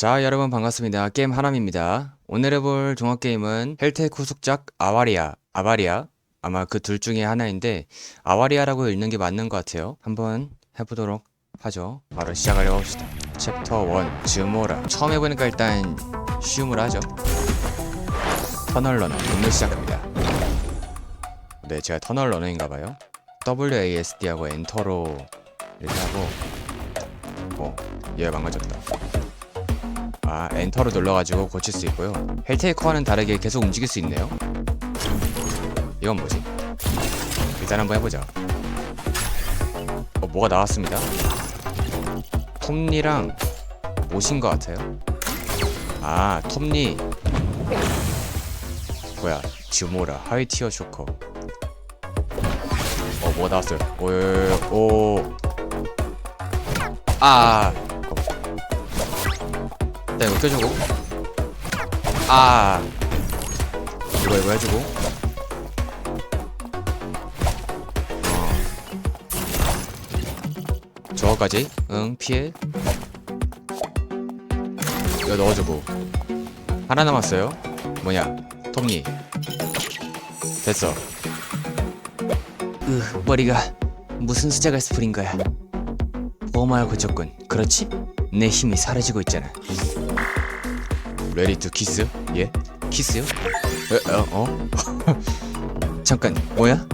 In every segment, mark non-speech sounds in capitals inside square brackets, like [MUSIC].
자 여러분 반갑습니다. 게임 하람입니다. 오늘 해볼 종합게임은 헬테크 숙작 아와리아 아바리아 아마 그 둘 중에 하나인데 아와리아라고 읽는 게 맞는 것 같아요. 한번 해보도록 하죠. 바로 시작하려고 합시다. 챕터 1 즈모라. 처음 해보니까 일단 쉬움을 하죠. 터널 러너 오늘 시작합니다. 네 제가 터널 러너인가봐요. WASD하고 엔터로 이렇게 하고 어 얘가 망가졌다 아 엔터로 눌러가지고 고칠 수 있고요. 헬테이커와는 다르게 계속 움직일 수 있네요. 이건 뭐지? 일단 한번 해보자 어 뭐가 나왔습니다? 톱니랑 옷인 것 같아요. 아 톱니. 뭐야 즈모라 하이티어 쇼커. 어 뭐가 나왔어요? 오오오. 아 일단 이거 껴주고. 아. 이거 이거 해주고. 어. 저거까지. 응 피해. 이거 넣어주고. 하나 남았어요. 뭐냐? 톱니. 됐어. 으 머리가 무슨 수작을 스프린 거야? 보호마을 고쳤군. 그렇지? 내 힘이 사라지고 있잖아 레디 투 키스? 예? 키스요? 에, 어? 어? [LAUGHS] 잠깐 뭐야?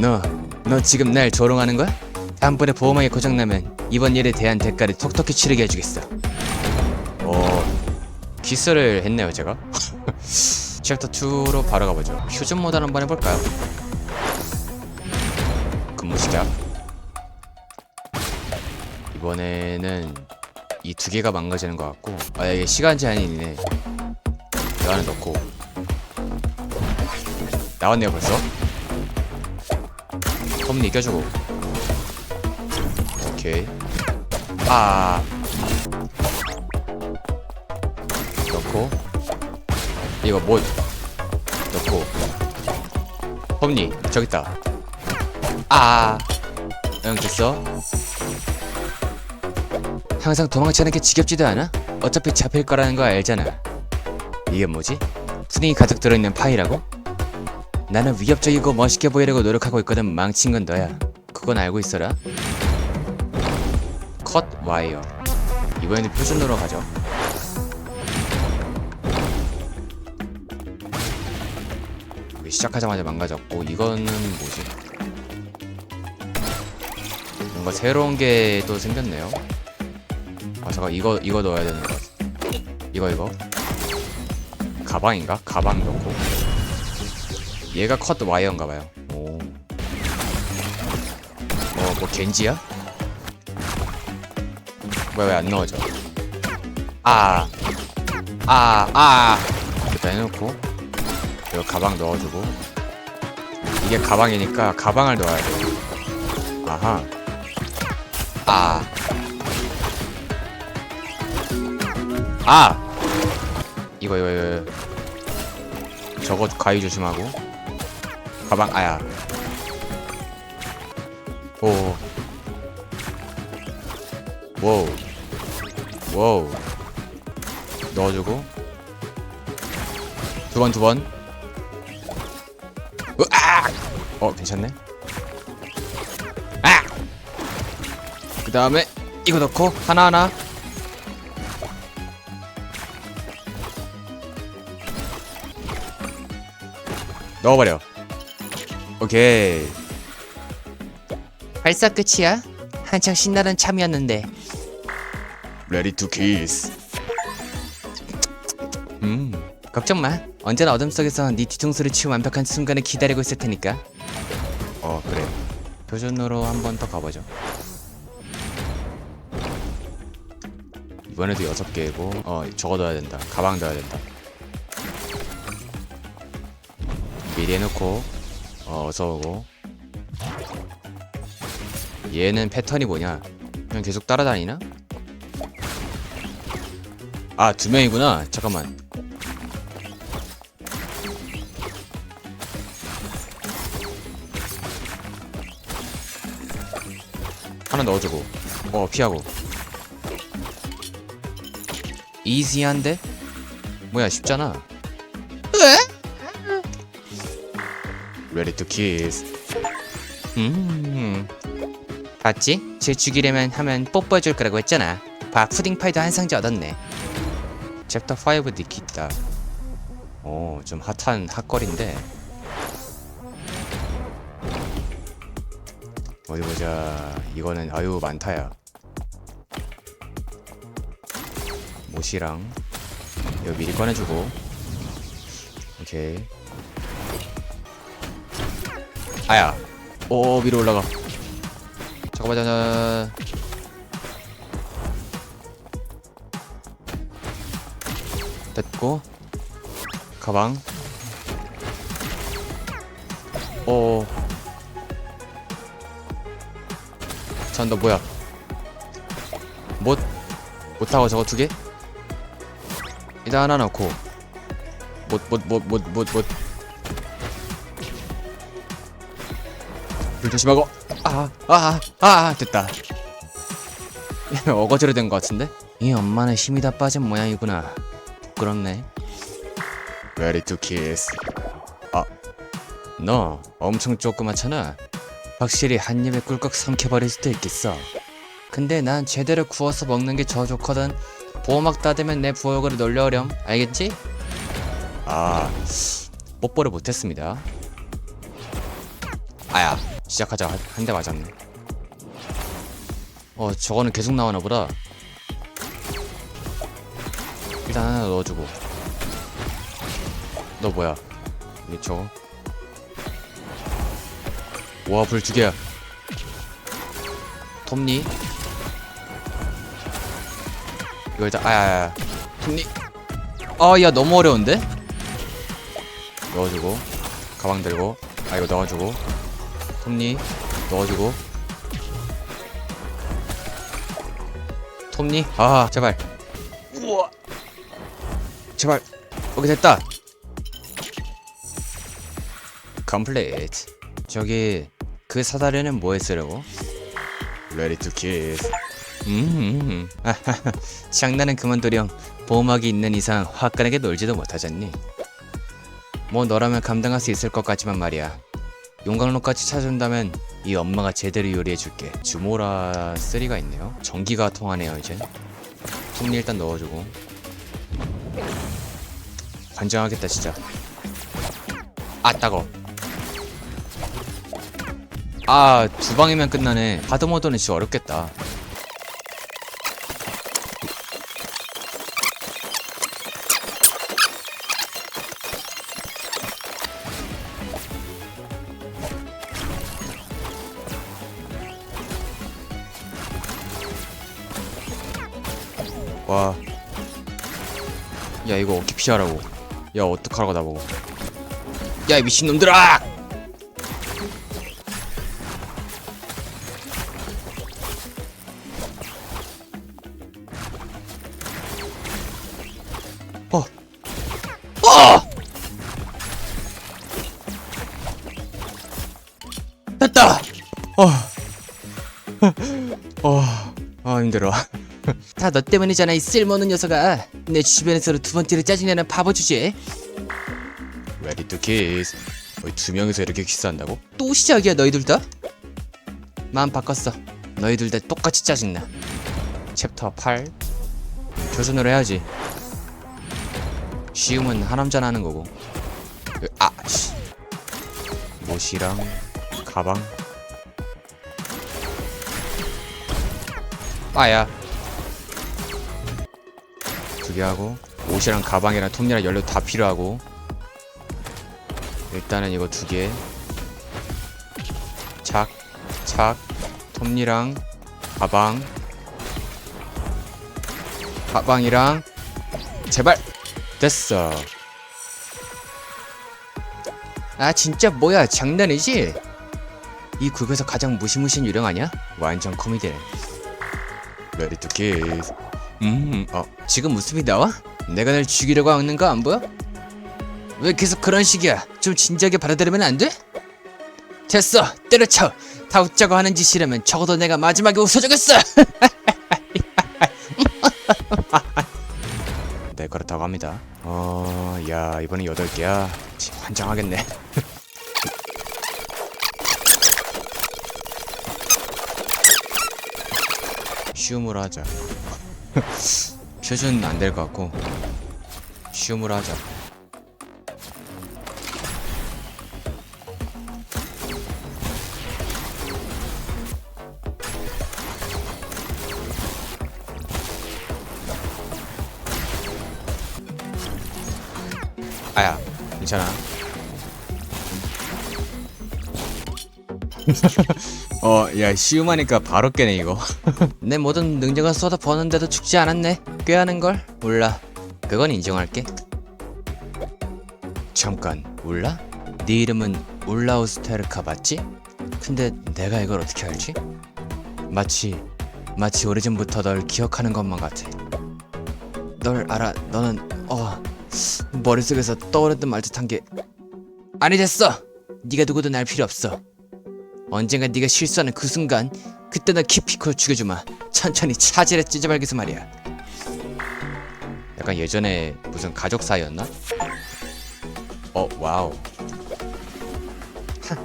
너, 너 지금 날 조롱하는 거야? 다음번에 보호막이 고장나면 이번 일에 대한 대가를 톡톡히 치르게 해주겠어 어... 키스를 했네요 제가 [LAUGHS] 챕터 2로 바로 가보죠 휴전 모드 한번 해볼까요? 근무 시작 이번에는 이 두 개가 망가지는 것 같고 아 이게 시간 제한이 있네. 이거 하나 넣고. 나왔네요 벌써? 톱니 껴주고. 오케이. 아. 넣고. 이거 뭐 넣고. 톱니 저기 있다. 아 응 됐어 항상 도망치는 게 지겹지도 않아? 어차피 잡힐 거라는 거 알잖아. 이게 뭐지? 푸딩이 가득 들어있는 파이라고? 나는 위협적이고 멋있게 보이려고 노력하고 있거든 망친 건 너야. 그건 알고 있어라. 컷 와이어. 이번에는 표준으로 가죠. 시작하자마자 망가졌고 이거는 뭐지? 뭔가 새로운 게 또 생겼네요. 아 잠깐 이거 이거 넣어야 되는 거. 이거 이거 가방인가? 가방 넣고 얘가 컷 와이어인가 봐요. 오. 어 뭐 겐지야? 뭐야 왜 안 넣어져? 아. 아, 아. 일단 해놓고 이거 가방 넣어주고 이게 가방이니까 가방을 넣어야 돼. 아하. 아. 아! 이거 이거 이거 저거 가위 조심하고. 가방 아야. 오. 워우 워우 넣어주고. 두 번 두번. 으악 어 괜찮네. 아 그 다음에 이거 넣고 하나하나 넣어버려. 오케이. 발사 끝이야? 한창 신나는 참이었는데. 레디 투 키스 음 걱정 마. 언제나 어둠 속에서 네 뒤통수를 치우 완벽한 순간을 기다리고 있을 테니까. 어 그래. 표준으로 한 번 더 가보죠. 이번에도 여섯 개고 어 저거 넣어야 된다. 가방 넣어야 된다 미리 해놓고 어 어서 오고. 얘는 패턴이 뭐냐? 그냥 계속 따라다니나? 아 두 명이구나. 잠깐만. 하나 넣어주고. 어 피하고. 이지한데? 뭐야 쉽잖아 Ready to kiss 음. 봤지? 쟤 죽이려면 하면 뽀뽀해줄 거라고 했잖아. 봐, 푸딩파이도 한 상자 얻었네. 챕터 5 니키타 어좀 핫한 핫거리인데 어디 보자 이거는 아유 많다야 못이랑 이거 미리 꺼내주고 오케이 아야. 오 위로 올라가. 잠깐만 잠깐만. 됐고. 가방. 오 전너 뭐야? 못 못하고 저거 두 개? 일단 하나 넣고. 못 못 못 못 못못 조심하고 아아아 아, 아, 됐다 어거지로 된 것 같은데 이 엄마는 힘이 다 빠진 모양이구나. 부끄럽네. Ready to kiss. 아, 너 엄청 조그맣잖아. 확실히 한 입에 꿀꺽 삼켜버릴 수도 있겠어. 근데 난 제대로 구워서 먹는 게더 좋거든. 보호막 따대면 내 부엌으로 놀려오렴. 알겠지? 아, 뽀뽀를 못했습니다. 아야, 시작하자. 한 대 맞았네. 어, 저거는 계속 나오나 보다. 일단 하나 넣어주고. 너 뭐야? 이 저거? 와, 불두 개야. 톱니? 이거 일단, 아야야. 톱니? 아, 야, 너무 어려운데? 넣어주고 가방 들고 아 이거 넣어주고 톱니 넣어주고 톱니 아 제발 우와 제발 오케이 됐다 컴플리트 저기 그 사다리는 뭐에 쓰려고? Ready to kiss 음. [LAUGHS] 장난은 그만두렴. 보호막이 있는 이상 화끈하게 놀지도 못하잖니. 뭐 너라면 감당할 수 있을 것 같지만 말이야. 용광로까지 찾아준다면 이 엄마가 제대로 요리해줄게. 주모라 3가 있네요. 전기가 통하네요 이제. 톱니 일단 넣어주고. 관장하겠다 진짜. 아 따거 아 두 방이면 끝나네. 하드모드는 진짜 어렵겠다 피하라고. 야, 어떡하라고 나보고. 야, 이 미친놈들아! 어. 어! 됐다! 어. [LAUGHS] 어. 아, 힘들어. [LAUGHS] 다 너 때문이잖아 이 쓸모없는 녀석아. 내 주변에서도 두 번째로 짜증내는 바보 주제. Ready to kiss. 거의 두 명이서 이렇게 키스한다고? 또 시작이야 너희들 다? 마음 바꿨어. 너희들 다 똑같이 짜증나. 챕터 8 조준으로 해야지 쉬움은 하남자나 하는 거고 그, 아 씨. 못이랑 가방 아야 두개 하고 옷이랑 가방이랑 톱니랑 연료 다 필요하고 일단은 이거 두 개. 착, 착, 톱니랑 가방. 가방이랑 제발! 됐어. 아 진짜 뭐야 장난이지? 이 국에서 가장 무시무시한 유령 아니야? 완전 코미디네. Ready to kiss 음, 어 지금 모습이 나와? 내가 널 죽이려고 하는 거 안 보여? 왜 계속 그런 식이야? 좀 진지하게 받아들이면 안 돼? 됐어 때려쳐 다 웃자고 하는 짓이라면 적어도 내가 마지막에 웃어주겠어 [LAUGHS] 그렇다고 합니다. 어, 야 이번엔 여덟 개야. 치, 환장하겠네. [LAUGHS] 쉬움으로 하자. 슛은 안 될 것 같고 쉬움으로 하자. 아야, 괜찮아. [LAUGHS] 어, 야, 쉬움하니까 바로 깨네, 이거. [LAUGHS] 내 모든 능력을 쏟아 버는데도 죽지 않았네. 꾀하는 걸? 몰라. 그건 인정할게. 잠깐, 울라? 네 이름은 울라우스테르카 맞지? 근데 내가 이걸 어떻게 알지? 마치 마치 오래전부터 널 기억하는 것만 같아. 널 알아. 너는 어 머릿속에서 떠오르던 말듯한 게 아니 됐어. 네가 누구든 알 필요 없어. 언젠가 네가 실수하는 그 순간 그때 널 깊이 걸 죽여주마. 천천히 차질에 찢어발기서 말이야. 약간 예전에 무슨 가족 사이였나? 어 와우. 하,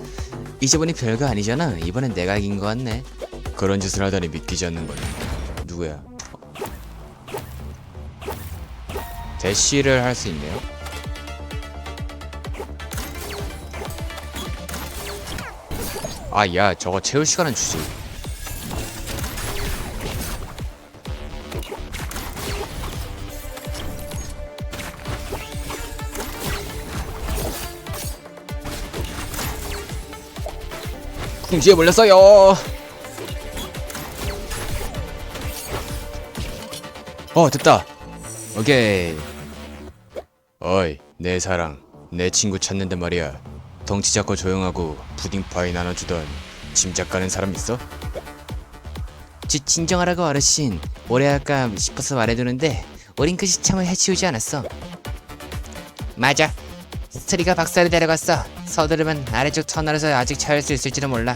이제 보니 별거 아니잖아. 이번엔 내가 이긴 것 같네. 그런 짓을 하다니 믿기지 않는 거야. 누구야? 대시를 할 수 있네요. 아, 야, 저거 채울 시간은 주지. 궁지에 몰렸어요. 어, 됐다. 오케이. 어이, 내 사랑, 내 친구 찾는데 말이야. 덩치 작고 조용하고 푸딩 파이 나눠주던 짐작 가는 사람 있어? 지, 진정하라고 어르신. 오래 할까 싶어서 말해두는데 오링크 시참을 해치우지 않았어. 맞아. 스트리가 박사를 데려갔어. 서두르면 아래쪽 터널에서 아직 찾을 수 있을지도 몰라.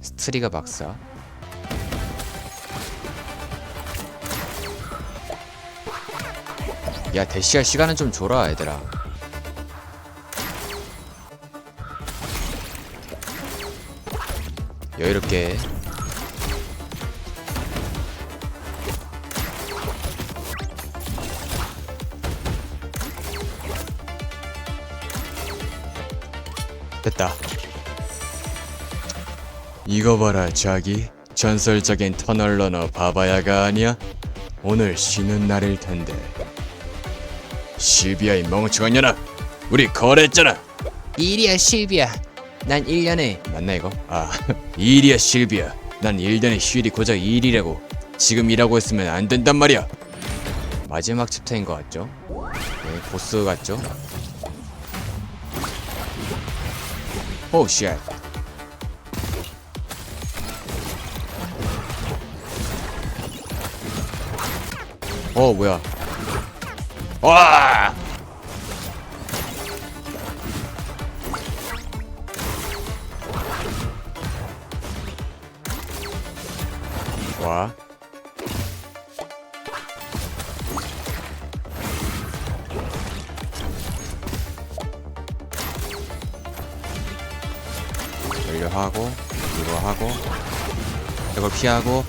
스트리가 박사? 야 대시할 시간은 좀 줘라 얘들아 여유롭게. 됐다. 이거 봐라 자기. 전설적인 터널 러너 바바야가 아니야? 오늘 쉬는 날일 텐데. 실비아의 멍청한 년아! 우리 거래했잖아! 일이야 실비아 난 1년에. 맞나 이거? 아 [LAUGHS] 일이야 실비아 난 1년에 휴일이 고작 일이라고 지금 일하고 있으면 안 된단 말이야 마지막 챕터인 것 같죠? 네, 보스 같죠? 오 쉣. 어 뭐야 와! 와. 연료하고 이거 하고 이걸 피하고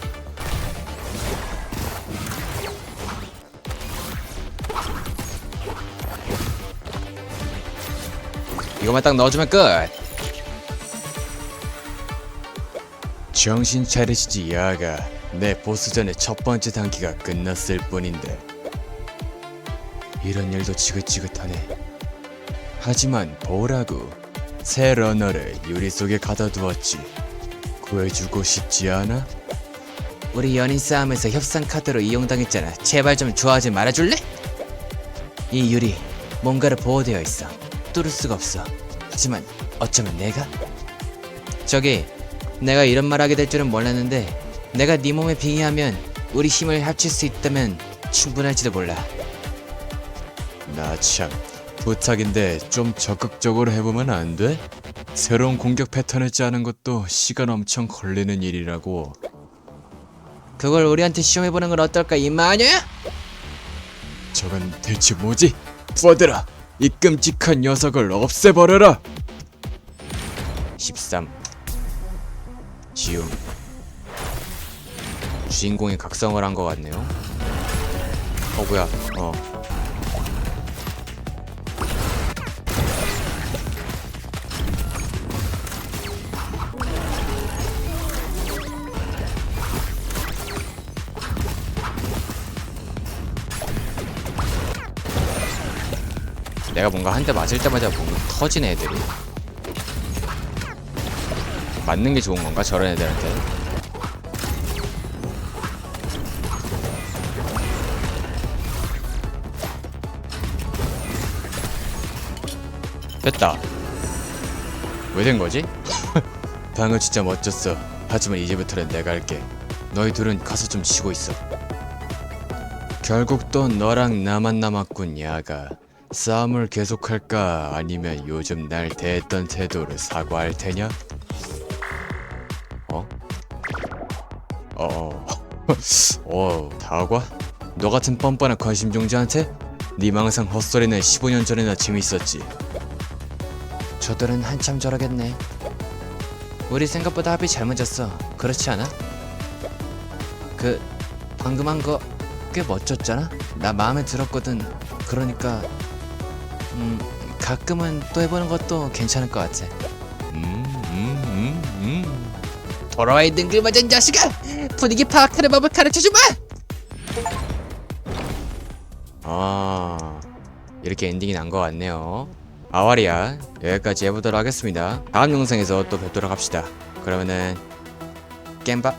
이거만 딱 넣어주면 끝. 정신 차리시지 야가 내 보스전의 첫 번째 단계가 끝났을 뿐인데 이런 일도 지긋지긋하네. 하지만 보라고 새 러너를 유리 속에 가둬두었지. 구해주고 싶지 않아? 우리 연인 싸움에서 협상 카드로 이용당했잖아. 제발 좀 좋아하지 말아줄래? 이 유리 뭔가를 보호되어 있어. 뚫을 수가 없어. 하지만 어쩌면 내가? 저기 내가 이런 말 하게 될 줄은 몰랐는데 내가 네 몸에 빙의하면 우리 힘을 합칠 수 있다면 충분할지도 몰라. 나 참 부탁인데 좀 적극적으로 해보면 안 돼? 새로운 공격 패턴을 짜는 것도 시간 엄청 걸리는 일이라고. 그걸 우리한테 시험해보는 건 어떨까 이 마녀야? 저건 대체 뭐지? 부하들아, 이 끔찍한 녀석을 없애버려라. 13 지움 주인공이 각성을 한 것 같네요. 어 뭐야? 어. 내가 뭔가 한 대 맞을 때마다 뭔가 터지네 애들이. 맞는 게 좋은 건가 저런 애들한테? 됐다. 왜 된 거지? [LAUGHS] 방금 진짜 멋졌어. 하지만 이제부터는 내가 할게. 너희 둘은 가서 좀 쉬고 있어. 결국 또 너랑 나만 남았군, 야가. 싸움을 계속할까? 아니면 요즘 날 대했던 태도를 사과할 테냐? 어? 어... 어... [LAUGHS] 다과? 너 같은 뻔뻔한 관심종자한테? 네 망상 헛소리는 15년 전이나 재밌었지. 저들은 한참 저러겠네. 우리 생각보다 합이 잘 맞았어. 그렇지 않아? 그 방금 한 거 꽤 멋졌잖아. 나 마음에 들었거든. 그러니까 음 가끔은 또 해보는 것도 괜찮을 것 같아. 음, 음, 음, 음. 돌아와 이 능글맞은 자식아! 분위기 파악하는 법을 가르쳐주마! 아 이렇게 엔딩이 난 것 같네요. 아와리아 여기까지 해보도록 하겠습니다. 다음 영상에서 또 뵙도록 합시다. 그러면은 겜바